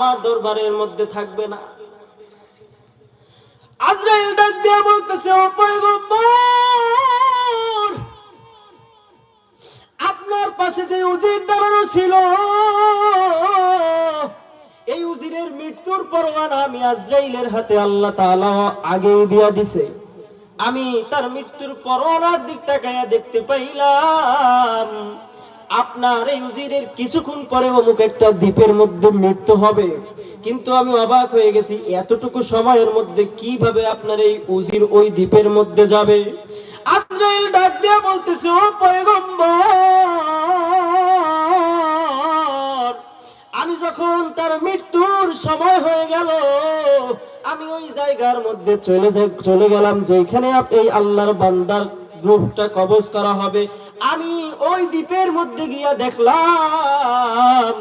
আমার দরবারের মধ্যে থাকবে না। আজরাইল ডাক বলতেছে, ও পয়গম্বর, আপনার পাশে যে উজির দাঁড়ানো ছিল, এই উজিরের মৃত্যুর পরোয়ানা আমি আজরাইলের হাতে আল্লাহ তাআলা আগেই দিয়া দিছে। আমি তার মৃত্যুর পরোয়ানার দিক তাকায়া দেখতে পাইলাম। আপনার এই উজিরের কিছুক্ষণ পরে অমুক একটা দ্বীপের মধ্যে মৃত্যু হবে। কিন্তু আমি অবাক হয়ে গেছি, এতটুকু সময়ের মধ্যে কীভাবে আপনার এই উজির ওই দ্বীপের মধ্যে যাবে? আজরাইল ডাক দিয়ে বলতেছে, ও পয়গম্বর, আমি যখন তার মৃত্যুর সময় হয়ে গেল, আমি ওই জায়গার মধ্যে চলে চলে গেলাম যেখানে আপ- এই আল্লাহর বান্দার রূপটা কবজ করা হবে। আমি ওই দ্বীপের মধ্যে গিয়া দেখলাম,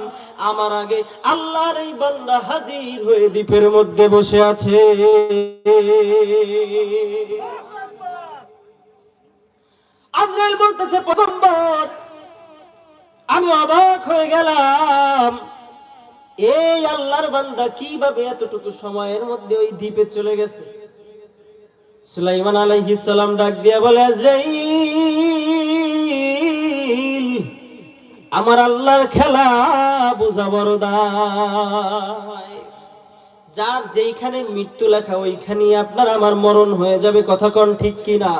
আমার আগে আল্লাহর এই বান্দা হাজির হয়ে দ্বীপের মধ্যে বসে আছে। আজরাইল বলতেছে প্রথমবার আমি অবাক হয়ে গেলাম। এই আল্লাহর বান্দা কীভাবে এতটুকু সময়ের মধ্যে ওই দ্বীপে চলে গেছে? সুলাইমান আলাইহিস সালাম ডাক দিয়া বলে, আজরাইল, আমার আল্লাহর খেলা বোঝা বড় যার যেইখানে মৃত্যু লেখা ওইখানে আপনার আমার মরণ হয়ে যাবে। কথা কন ঠিক কিনা?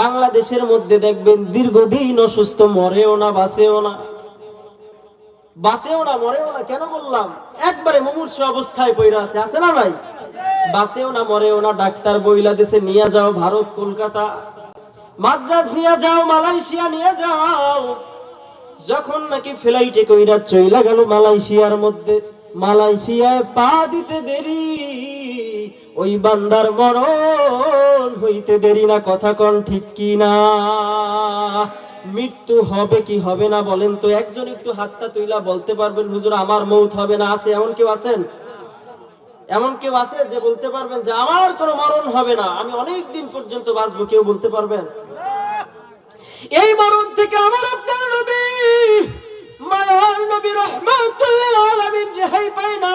বাংলাদেশের মধ্যে দেখবেন দীর্ঘদিন অসুস্থ, মরেও না, বাঁচেও না। বাসেও না, মরেও না, কেন বললাম? একবারে মুমূর্ষ অবস্থায় পইরা আছে আছে না ভাই বাসেও না, মরেও না, ডাক্তার বইলা দেশে নিয়ে যাও ভারত, কলকাতা। মাদ্রাজ নিয়ে যাও, মালয়েশিয়া নিয়ে যাও। যখন নাকি ফ্লাইটে কইরা চইলা গেল মালয়েশিয়ার মধ্যে, মালয়েশিয়ায় পা দিতে দেরি, ওই বান্দার মরণ হইতে দেরি না, কথা কন ঠিক কি না? মৃত্যু হবে কি হবে না বলেন তো, একজন একটু হাতটা তুইলা বলতে পারবেন, হুজুর, আমার মৌত হবে না, আছে এমন কেউ আছেন? এমন কেউ আছে যে বলতে পারবেন যে আমার কোনো মরণ হবে না। আমি অনেক দিন পর্যন্ত বাঁচবো, কেউ বলতে পারবেন? এই মরণ থেকে আমার আপনার নবী, মায়ার নবী রহমাতুল্লিল আলামিন রেহাই পায় না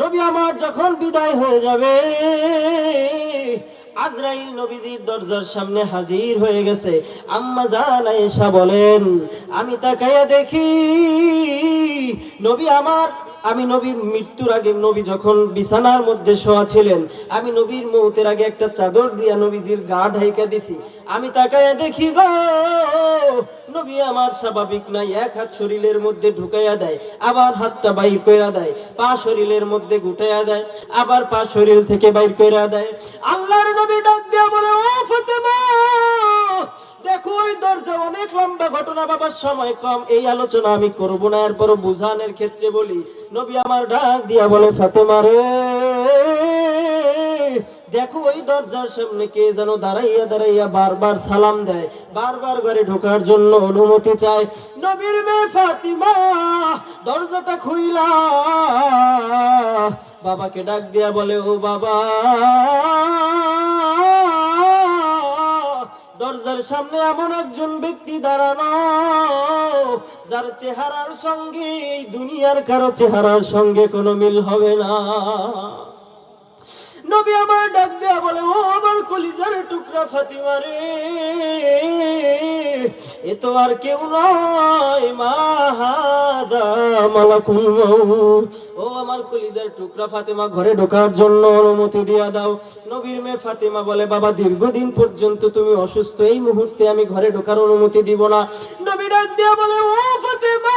নবী আমার যখন বিদায় হয়ে যাবে, আজরাইল নবীজির দরজার সামনে হাজির হয়ে গেছে। আম্মা জান আয়েশা বলেন, আমি তাকাইয়া দেখি, নবী আমার আমি নবীর মৃত্যুর আগে নবী যখন বিছানার মধ্যে শোয়া ছিলেন, আমি নবীর মৌতের আগে একটা চাদর দিয়া নবীজির গা ঢাইকা দিছি। আমি তাকাইয়া দেখি গো, নবী আমার স্বাভাবিক নাই, এক হাত শরীরের মধ্যে ঢুকাইয়া দেয়, আবার হাতটা বাইর কইরা দেয়, পা শরীরের মধ্যে গুটাইয়া দেয়, আবার পা শরীর থেকে বাইর কইরা দেয়। আল্লাহর নবী ডাক দিয়া বলে, ও ফাতেমা! দেখো, ওই দরজা অনেক লম্বা, ঘটনা বাবার সময় কম। এই আলোচনা আমি করব না এরপর বুঝানোর ক্ষেত্রে বলি, নবী আমার ডাক দিয়া বলে, ফাতেমা রে, দেখো ওই দরজার সামনে কে যেন দাঁড়াইয়া দাঁড়াইয়া বারবার সালাম দেয়, বারবার ঘরে ঢোকার জন্য অনুমতি চায়। নবীর মেয়ে ফাতিমা, দরজাটা খুইলা। বাবাকে ডাক দিয়া বলে, ও বাবা দরজার সামনে এমন একজন ব্যক্তি দাঁড়ানো, যার চেহারার সঙ্গে দুনিয়ার কারও চেহারার সঙ্গে কোনো মিল হবে না। নবী আমার ডাক দেয়া বলে, ও আমার কলিজার টুকরা ফাতিমা রে, এ তো আর কেউ নয় মাহাদা ও আমার কলিজার টুকরা ফাতেমা, ঘরে ঢোকার জন্য অনুমতি দিয়া দাও। নবীর মেয়ে ফাতেমা বলে, বাবা, দীর্ঘদিন পর্যন্ত তুমি অসুস্থ, এই মুহূর্তে আমি ঘরে ঢোকার অনুমতি দিব না। নবী ডাক দিয়া বলে, ও ফাতেমা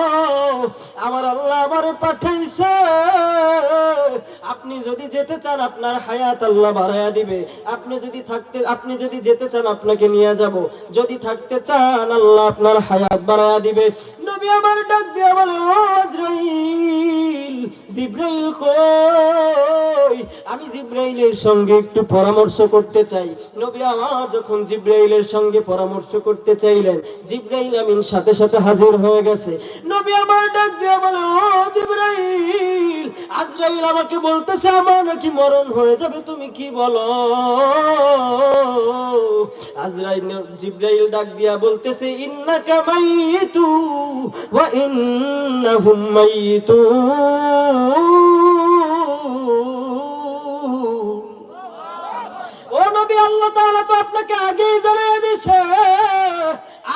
আমার আল্লাহ আমারে পাঠাইছে আপনি যদি যেতে চান, আপনার হায়াত আল্লাহ বাড়াইয়া দিবে। আপনি যদি থাকতে, আপনি যদি যেতে চান, আপনাকে নিয়ে যাব। যদি থাকতে চান, আল্লাহ আপনার হায়াত বাড়াইয়া দিবে। নবী আমার ডাক দিয়া বলে জিব্রাইল কই আমি জিব্রাইলের সঙ্গে একটু পরামর্শ করতে চাই। নবী আমার যখন জিব্রাইলের সঙ্গে পরামর্শ করতে চাইলেন, জিব্রাইল আমিন সাথে সাথে হাজির হয়ে গেছে। নবী আমার ডাক দিয়ে বলে, ও জিব্রাইল, আজরাইল আমাকে বলতেছে, আমার নাকি মরণ হয়ে যাবে, তুমি কি বলো? আজরাইল জিব্রাইল ডাক দিয়া বলতেছে, ইন্নাকা মাইতু ওয়া ইন্নাহুম মাইতুন আল্লাহ তাআলা তো আপনাকে আগেই জানিয়ে দিয়েছে,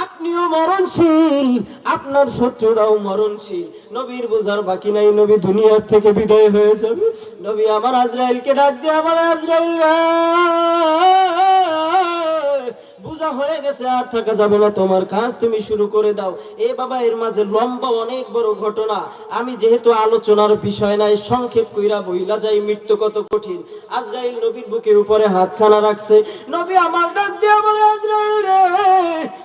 আপনিও মরণশীল, আপনার শত্রুরাও মরণশীল। নবীর বোঝার বাকি নাই, নবী দুনিয়ার থেকে বিদায় হয়ে যাবে। নবী আমার আজরাইলকে ডাক দিয়ে আমার আজরাইল বোঝা হয়ে গেছে আর থাকা যাবে না তোমার কাজ তুমি শুরু করে দাও। এ বাবা, এর মাঝে লম্বা অনেক বড় ঘটনা। আমি যেহেতু আলোচনার বিষয় নাই, সংক্ষেপ কইরা বইলা যাই, মৃত্যু কত কঠিন। আজরাইল নবীর বুকের উপরে হাতখানা রাখছে। নবী আমার ডাক দিয়া বলে, আজরাইল রে,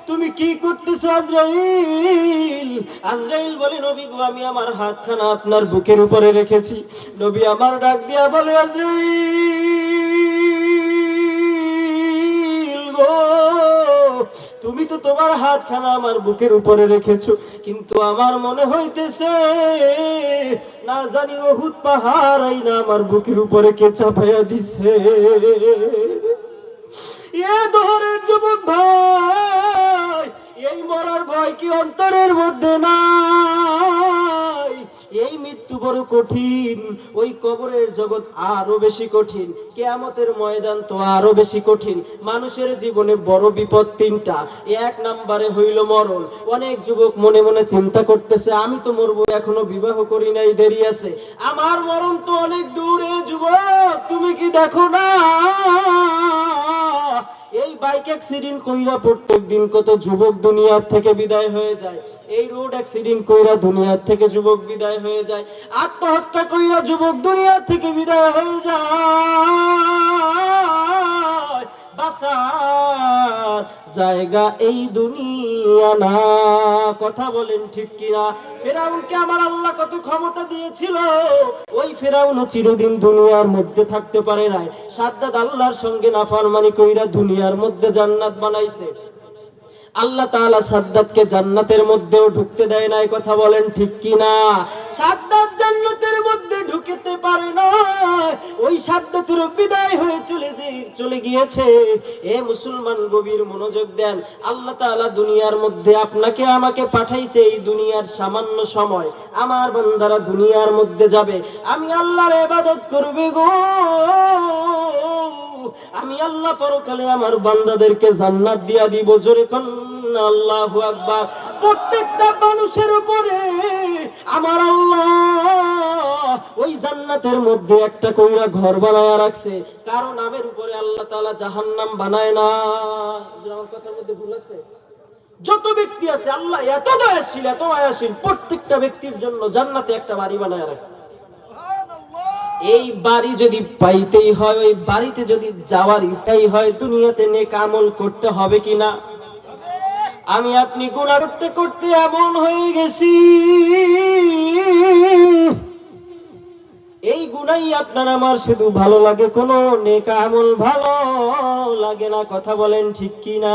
তুমি কি করতেছো আজরাইল? আজরাইল বলে, নবী গো, আমি আমার হাতখানা আপনার বুকের উপরে রেখেছি। নবী আমার ডাক দিয়া বলে, আজরাইল তুমি তো তোমার হাতখানা আমার বুকের উপরে রেখেছো, কিন্তু আমার মনে হইতেছে, না জানি বহুত পাহাড় না আমার বুকের উপরে কে চাপাইয়া দিছে। এ ধরের যুবক ভাই এই মরার ভয় কি অন্তরের মধ্যে নাই? এই মৃত্যু বড় কঠিন, ওই কবরের জগৎ আরও বেশি কঠিন, কেয়ামতের ময়দান তো আরও বেশি কঠিন। মানুষের জীবনে বড় বিপদ তিনটা, এক নাম্বারে হইল মরণ। অনেক যুবক মনে মনে চিন্তা করতেছে, আমি তো মরবো, এখনও বিবাহ করি নাই, দেরি আছে। আমার মরণ তো অনেক দূরে, যুবক, তুমি কি দেখো না? বাইক অ্যাক্সিডেন্ট কইরা প্রত্যেক দিন কত যুবক দুনিয়ার থেকে বিদায় হয়ে যায়। এই রোড অ্যাক্সিডেন্ট কইরা দুনিয়ার থেকে যুবক বিদায় হয়ে যায়। আত্মহত্যা কইরা যুবক দুনিয়ার থেকে বিদায় হয়ে যায়। বাসার জায়গা এই দুনিয়া না। কথা বলেন ঠিক কিনা? ফেরাউনকে আমার আল্লাহ কত ক্ষমতা দিয়েছিল? ওই চিরদিন দুনিয়ার মধ্যে থাকতে পারে নাই। সাদ্দাত আল্লাহর সঙ্গে নাফরমানি কইরা দুনিয়ার মধ্যে জান্নাত বানাইছে। আল্লাহ জান্নাতের মধ্যেও ঢুকতে দেয় নাই, কথা বলেন ঠিক কি না সাদ্দাত জান্নাতের মধ্যে ঢুকতে পারে না। ওই সাদ্দাতের বিদায় হয়ে চলে চলে গিয়েছে। এ মুসলমান গভীর মনোযোগ দেন। আল্লাহ দুনিয়ার মধ্যে আপনাকে আমাকে পাঠাইছে এই দুনিয়ার সামান্য সময়। আমার বান্দারা দুনিয়ার মধ্যে যাবে। আমি আল্লাহর ইবাদত করবে গো। আমি আল্লাহ পরকালে আমার বান্দাদেরকে জান্নাত দিয়া দিব। জোরে কোন আল্লাহু আকবার। প্রত্যেকটা মানুষের উপরে জান্নাতের মধ্যে একটা কইরা ঘর বানায়া রাখছে। কারও নামের উপরে আল্লাহ তাআলা জাহান্নাম বানায় না। কথার মধ্যে ভুল আছে? যত ব্যক্তি আছে আল্লাহ এত দয়াশীল এত মায়াশীল প্রত্যেকটা ব্যক্তির জন্য জান্নাতে একটা বাড়ি বানায় রাখছে। এই বাড়ি যদি পাইতেই হয় ওই বাড়িতে যদি যাওয়ার ইচ্ছাই হয় দুনিয়াতে নেক আমল করতে হবে কিনা আমি আপনি গুণা করতে করতে এমন হয়ে গেছি। এই গুণাই আপনার আমার শুধু ভালো লাগে, কোনো নেক আমল ভালো লাগে না। কথা বলেন ঠিক কি না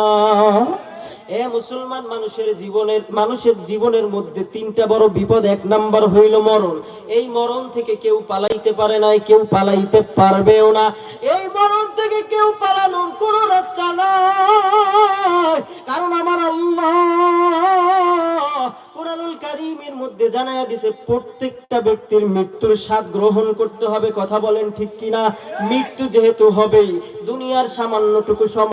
এ মুসলমান মানুষের জীবনের মানুষের জীবনের মধ্যে তিনটা বড় বিপদ, এক নাম্বার হইল মরণ। এই মরণ থেকে কেউ পালাইতে পারে নাই, কেউ পালাইতে পারবেও না। এই মরণ থেকে কেউ পালানোর কোনো রাস্তা নাই, কারণ আমার আল্লাহ কোরআনুল কারিমের মধ্যে জানায়া দিছে, প্রত্যেকটা ব্যক্তির মৃত্যুর স্বাদ গ্রহণ করতে হবে, কথা বলেন ঠিক কিনা? মৃত্যু যেহেতু হবেই, দুনিয়ার সামান্যটুকু